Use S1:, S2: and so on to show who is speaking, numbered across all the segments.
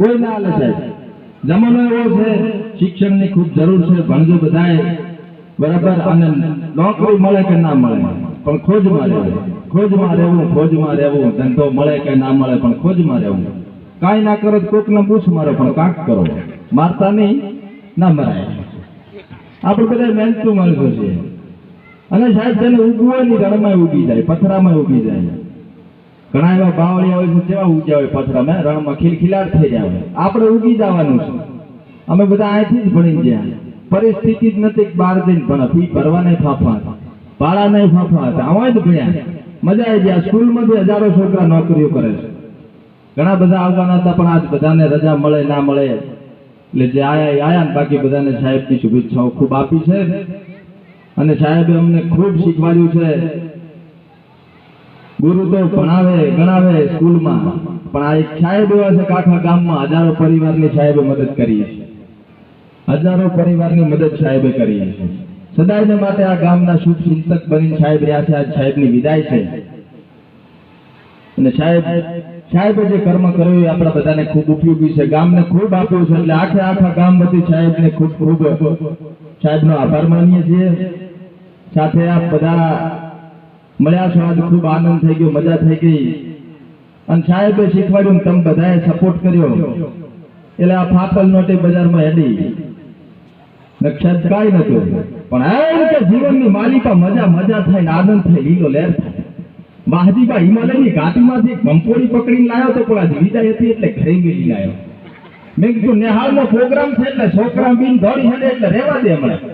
S1: કોઈ ના હાલે સાહેબ જમાનો એવો છે, શિક્ષણની ખૂબ જરૂર છે, ભણજો બધાએ. બરાબર? અને નોકરી મળે કે ના મળે? પણ ખોજમાં રહેવું. ખોજમાં રહેવું ખોજમાં રહેવું. ધંધો મળે કે ના મળે, પણ ખોજમાં રહેવું. કાંઈ ના કરો કોકને પૂછ મારો, પણ કાંક કરો. મારતા નહીં, ના મરાય. આપણે બધા મહેનતું માણસો છીએ અને સાહેબ, તેને ઉગવાની રણમાં ઉગી જાય, પથરામાં ઉગી જાય. ઘણા એવા બાવળિયા હોય છે કેવા ઉગ્યા હોય પથરામાં રણમાં ખીલખીલાટ થઈ જાય આપણે ઉગી જવાનું છે. અમે બધા અહીંથી જ ભણી ગયા. પરિસ્થિતિ જ નથી બહાર જઈને ભણે. ફી ભરવા નહીં ફાફા હતા. ભાડા નહીં ફાફા હતા. આવા જ ભણ્યા. મજા આવી ગયા. સ્કૂલમાં બી હજારો છોકરા નોકરીઓ કરે છે. ઘણા બધા આવવાના હતા, પણ આજ બધાને રજા મળે, ના મળે. એટલે જે આયા આયા ને બાકી બધાને સાહેબની શુભેચ્છાઓ ખૂબ આપી છે. અને સાહેબે અમને ખૂબ શીખવાડ્યું છે. ગુરુ તો ભણાવે, ગણાવે સ્કૂલમાં. પણ આ એક સાહેબ એવા છે આખા ગામમાં હજારો પરિવારની સાહેબે મદદ કરી છે. હજારો પરિવારની મદદ સાહેબે કરી છે. સદાયને માટે આ ગામના શુભ ચિંતક બની સાહેબ રહ્યા છે, આજ સાહેબની વિદાય છે. અને સાહેબ, સાહેબે જે કર્મ કર્યું એ આપણા બધાને ખૂબ ઉપયોગી છે. ગામને ખૂબ આપ્યું છે એટલે આખે આખા ગામ બધી સાહેબને ખૂબ ખૂબ સાહેબનો આભાર માનીએ છીએ. સાથે આપ બધા મળ્યા છો, આજ ખૂબ આનંદ થઈ ગયો, મજા થઈ ગઈ. અને સાહેબે શીખવાડ્યું તમે બધાએ સપોર્ટ કર્યો. એટલે આ ફાફલ નોટે બજારમાં હેડી. નક્ષત્ર કાંઈ નતું પણ એમ કે જીવનની માલિકા મજા મજા થાય ને આનંદ થાય, લીલો થાય. વાહજીબા હિમાલયની ઘાટીમાંથી કંપોડી પકડીને લાવ્યો તો પણ આજ વિદાય હતી એટલે ઘરે મેલી લાવ્યો મેં કીધું નેહાલનો પ્રોગ્રામ છે એટલે છોકરા બીન દોડી હેડે એટલે રહેવા દે હમણાં.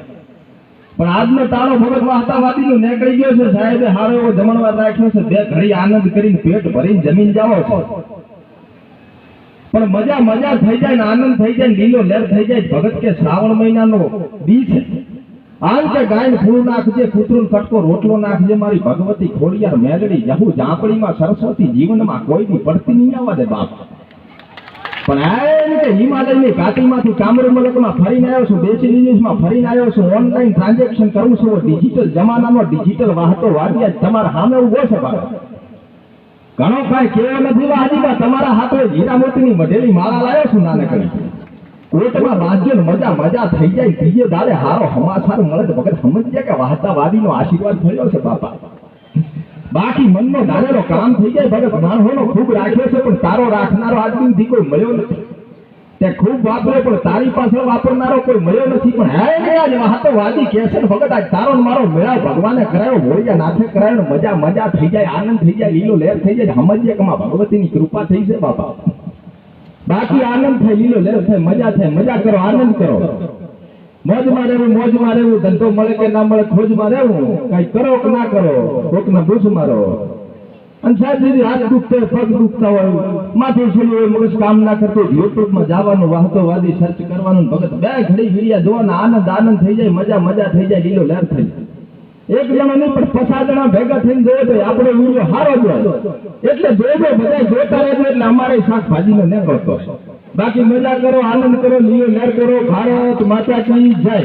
S1: પણ આજનો તાળો ભગત વાહતાવાદી નો નીકળી ગયો છે. સાહેબે હારો એવો જમણવાર રાખ્યો છે. બે ઘડી આનંદ કરીને પેટ ભરીને જમીન જાઓ છો. પણ મજા મજા થઈ જાય ને આનંદ થઈ જાય લીલો લેર થઈ જાય ભગત કે શ્રાવણ મહિનાનો દી છે. આમ કે ગાયને ફૂલ નાખજે કૂતરું કટકો રોટલો નાખજે. મારી ભગવતી ખોડિયાર મેલડી જહુ જાપડીમાં સરસ્વતી જીવનમાં કોઈ બી પડતી નહીં આવવા દે બાપ. પણ કે હિમાલયની ઘાટીમાંથી કામરૂમલકમાં ફરીને આવ્યો છું, દેશી વિદેશમાં ફરીને આવ્યો છું. ઓનલાઈન ટ્રાન્ઝેક્શન કરું છું ડિજિટલ જમાનાનો ડિજિટલ વાહતો વાગ્યા તમારા સામે ઊભો છે બાબા ઘણો કાંઈ કેવો નથી વાજીબા તમારા હાથે હીરા મોતીની મઢેલી માળા લાવ્યો છું નાને કરી કોર્ટમાં વાંચ્યો મજા મજા થઈ જાય, ત્રીજે દાડે હારો હમાસાર મળે તો ભગત સમજ્યા કે વાહતાવાદીનો આશીર્વાદ થયો છે, બાપા. બાકી મનનો ધારેલો કામ થઈ જાય, ભગત માણસોનો ખૂબ રાખ્યો છે, પણ તારો રાખનારો આદમીથી કોઈ મળ્યો નથી. તે ખૂબ વાપરે, પણ તારી પાછળ વાપરનારો કોઈ મળ્યો નથી. પણ હે ને આજ વાતો વાદી કે છે ભગત, આજ તારો મારો મેળા ભગવાને કરાયો. હોળિયા નાથે કરાયો મજા મજા થઈ જાય, આનંદ થઈ જાય, લીલો લહેર થઈ જાય. સમજીએ કે માં ભગવતીની કૃપા થઈ છે બાપા. બાકી આનંદ થાય, લીલો લહેર થાય, મજા થાય. મજા કરો, આનંદ કરો. મોજમાં રહેવું મોજમાં રહેવું. ધંધો મળે કે ના મળે, ખોજમાં રહેવું. કઈ કરો કે ના કરો, કોકને ભૂસ મારો અને સાહેબ દીદી હાથ દુખતા, પગ દુખતા હોય, માથું છેલ્લું હોય, મગજ કામ ના કરતું યુટ્યુબમાં જવાનું વાહતો વાદી સર્ચ કરવાનું ભગત બે ઘડી વિડિયા જોવાના આનંદ આનંદ થઈ જાય, મજા મજા થઈ જાય, લીલો લહેર થઈ જાય એક જણા નહીં, પણ પચાસ જણા ભેગા થઈને જોવે તો આપણે વીડિયો સારો જ હોય. એટલે જોજો, બધા જોતા રહે એટલે અમારે શાકભાજીનો ન કરતો બાકી મજા કરો, આનંદ કરો, લીલો લહેર કરો, ભારત માતા કઈ જય.